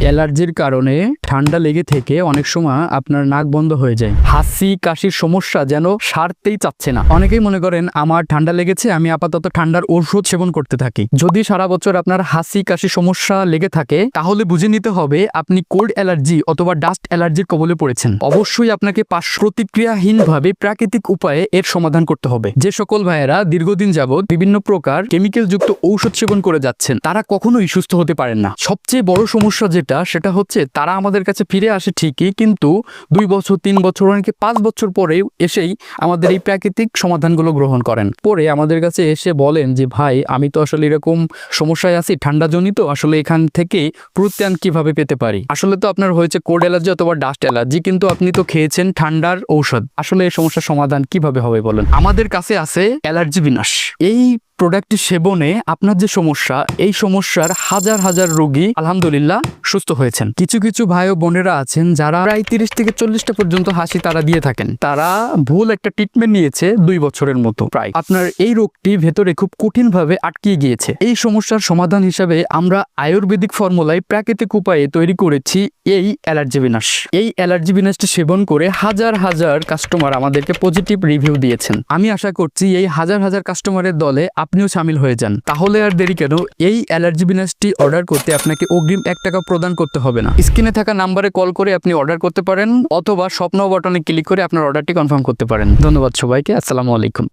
অ্যালার্জির কারণে ঠান্ডা লেগে থেকে অনেক সময় আপনার নাক বন্ধ হয়ে যায়। হাসি, কাশির সমস্যা যেন সারতেই চাচ্ছে না। অনেকেই মনে করেন, আমার ঠান্ডা লেগেছে, আমি আপাতত ঠান্ডার ওষুধ সেবন করতে থাকি। যদি সারা বছর আপনার হাসি, কাশি সমস্যা লেগে থাকে, তাহলে বুঝে নিতে হবে আপনি কোল্ড অ্যালার্জি অথবা ডাস্ট অ্যালার্জির কবলে পড়েছেন। অবশ্যই আপনাকে পার্শ্ব প্রতিক্রিয়াহীনভাবে প্রাকৃতিক উপায়ে এর সমাধান করতে হবে। যে সকল ভাইয়েরা দীর্ঘদিন যাবৎ বিভিন্ন প্রকার কেমিক্যাল যুক্ত ঔষধ সেবন করে যাচ্ছেন, তারা কখনোই সুস্থ হতে পারেন না। সবচেয়ে বড় সমস্যা যেটা, সেটা হচ্ছে তারা আমাদের কাছে ফিরে আসে ঠিকই, কিন্তু দুই বছর, তিন বছর, অনেকে পাঁচ বছর পরেও এসেই আমাদের এই প্রাকৃতিক সমাধানগুলো গ্রহণ করেন। পরে আমাদের কাছে এসে বলেন যে, ভাই, আমি তো আসলে এরকম সমস্যায় আছি, ঠান্ডাজনিত, আসলে এখান থেকে প্রত্যান কীভাবে পেতে পারি? আসলে তো আপনার হয়েছে কোল্ড অ্যালার্জি অথবা ডাস্ট অ্যালার্জি, কিন্তু আপনি তো খেয়েছেন ঠান্ডার ঔষধ। আসলে এই সমস্যার সমাধান কীভাবে হবে বলেন? আমাদের কাছে আছে অ্যালার্জি বিনাশ। এই প্রোডাক্টটি সেবনে আপনার যে সমস্যা, এই সমস্যার হাজার হাজার রোগী আলহামদুলিল্লাহ সুস্থ হয়েছেন। কিছু কিছু ভাই ও বোনেরা আছেন যারা প্রায় তিরিশ থেকে চল্লিশটা পর্যন্ত হাসি তারা দিয়ে থাকেন। তারা ভুল একটা ট্রিটমেন্ট নিয়েছে দুই বছরের মতো প্রায়। আপনার এই রোগটি ভেতরে খুব কঠিন ভাবে আটকিয়ে গিয়েছে। এই সমস্যার সমাধান হিসাবে আমরা আয়ুর্বেদিক ফর্মুলায় প্রাকৃতিক উপায়ে তৈরি করেছি এই অ্যালার্জি বিনাশ। এই অ্যালার্জি বিনাশটি সেবন করে হাজার হাজার কাস্টমার আমাদেরকে পজিটিভ রিভিউ দিয়েছেন। আমি আশা করছি এই হাজার হাজার কাস্টমারের দলে আপনিও সামিল হয়ে যান। তাহলে আর দেরি কেন? এই অ্যালার্জি বিনাশটি অর্ডার করতে আপনাকে অগ্রিম এক টাকা প্রদান করতে হবে না। স্ক্রিনে থাকা নাম্বারে কল করে আপনি অর্ডার করতে পারেন, অথবা স্বপ্ন বটনে ক্লিক করে আপনার অর্ডারটি কনফার্ম করতে পারেন। ধন্যবাদ সবাইকে, আসসালামু আলাইকুম।